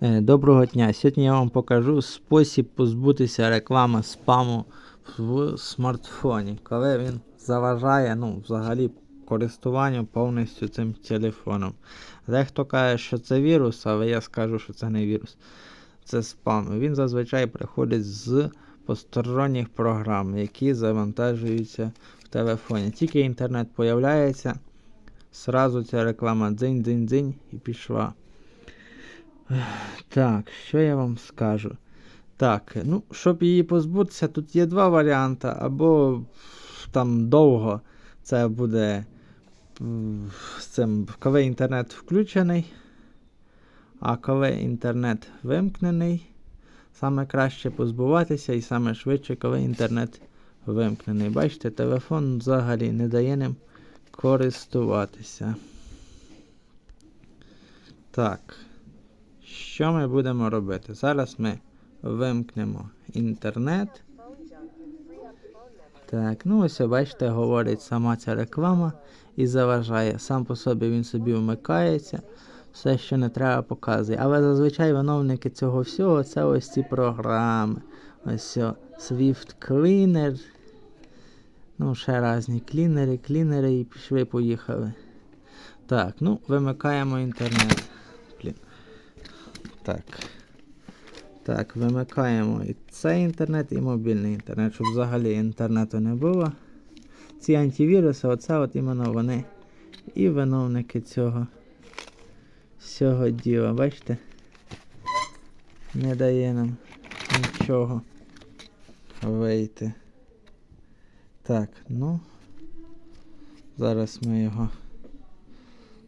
Е, Доброго дня! Сьогодні я вам покажу спосіб позбутися реклами спаму в смартфоні, коли він заважає ну, взагалі користуванню повністю цим телефоном. Дехто каже, що це вірус, але я скажу, що це не вірус. Це спам. Він зазвичай приходить з посторонніх програм, які завантажуються в телефоні. Тільки інтернет появляється, сразу ця реклама дзинь-дзинь-дзинь і пішла. Так, що я вам скажу? Так, ну, щоб її позбутися, тут є два варіанти. Або там довго це буде з цим, коли інтернет включений. А коли інтернет вимкнений, саме краще позбуватися і саме швидше, коли інтернет вимкнений. Бачите, телефон взагалі не дає ним користуватися. Так. Що ми будемо робити? Зараз ми вимкнемо інтернет. Так, ну ось бачите, говорить сама ця реклама і заважає. Сам по собі він собі вмикається, все, що не треба, показує. Але зазвичай виновники цього всього це ось ці програми. Ось Swift Cleaner. Ну, ще різні клінери, клінери і пішли, поїхали. Так, ну, вимикаємо інтернет. Блін. Так. Так, вимикаємо і цей інтернет, і мобільний інтернет, щоб взагалі інтернету не було. Ці антивіруси, оце от іменно вони і виновники цього всього діла. Бачите? Не дає нам нічого вийти. Так, ну. Зараз ми його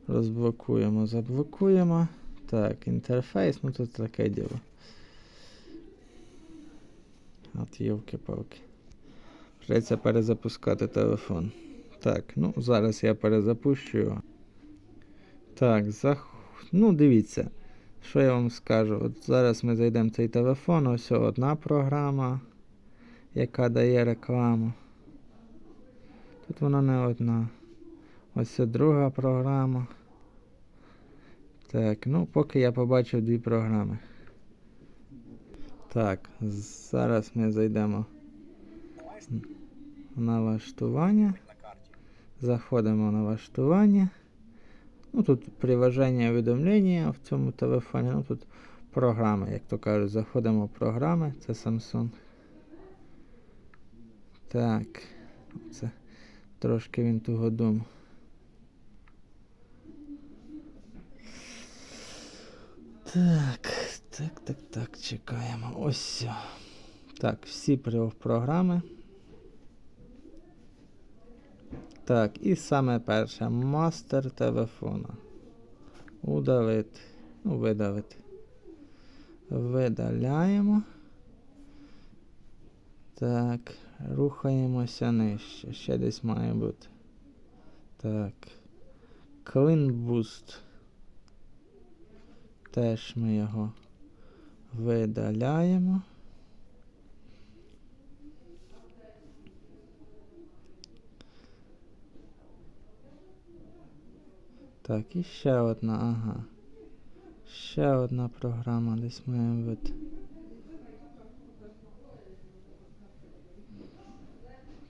розблокуємо, заблокуємо. Так, інтерфейс, ну тут таке діло. От йовки-палки. Придеться перезапускати телефон. Так, ну зараз я перезапущу його. Так, зах... ну дивіться, що я вам скажу. От зараз ми зайдемо в цей телефон, ось одна програма, яка дає рекламу. Тут вона не одна. Ось друга програма. Так, ну поки я побачив дві програми. Так, зараз ми зайдемо в налаштування. Заходимо в налаштування. Ну тут приваження увідомлення в цьому телефоні. Ну тут програми, як то кажуть, заходимо в програми, це Samsung. Так, це трошки він туго думав. Так, так, так, так, чекаємо. Ось. все. Так, всі програми. Так, і саме перше. Мастер телефона. Удалити. Ну, видалити. Видаляємо. Так, рухаємося нижче. Ще десь має бути. Так. Clean Boost. Теж ми його видаляємо. Так, і ще одна, ага. Ще одна програма десь має бути.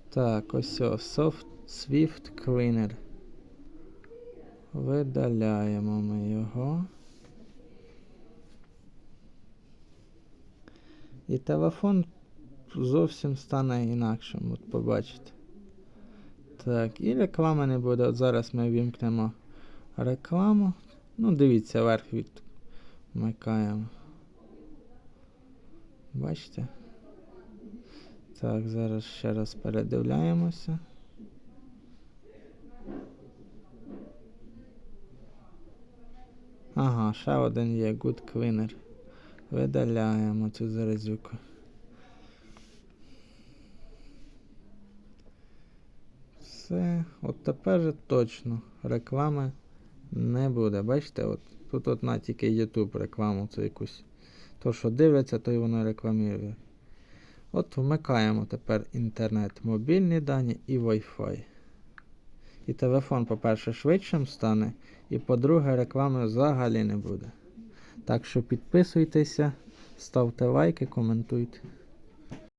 Так, ось о, Soft Swift Cleaner. Видаляємо ми його. І телефон зовсім стане інакшим, от побачите. Так, і реклами не буде. От зараз ми вімкнемо рекламу. Ну, дивіться, верх відмикаємо. Бачите? Так, зараз ще раз передивляємося. Ага, ще один є Good Cleaner. Видаляємо цю заразюку. Все, от тепер же точно реклами не буде. Бачите, от тут одна тільки YouTube рекламу цю якусь. То, що дивляться, то й воно рекламує. От вмикаємо тепер інтернет, мобільні дані і Wi-Fi. І телефон, по-перше, швидшим стане, і по-друге, реклами взагалі не буде. Так що підписуйтеся, ставте лайки, коментуйте.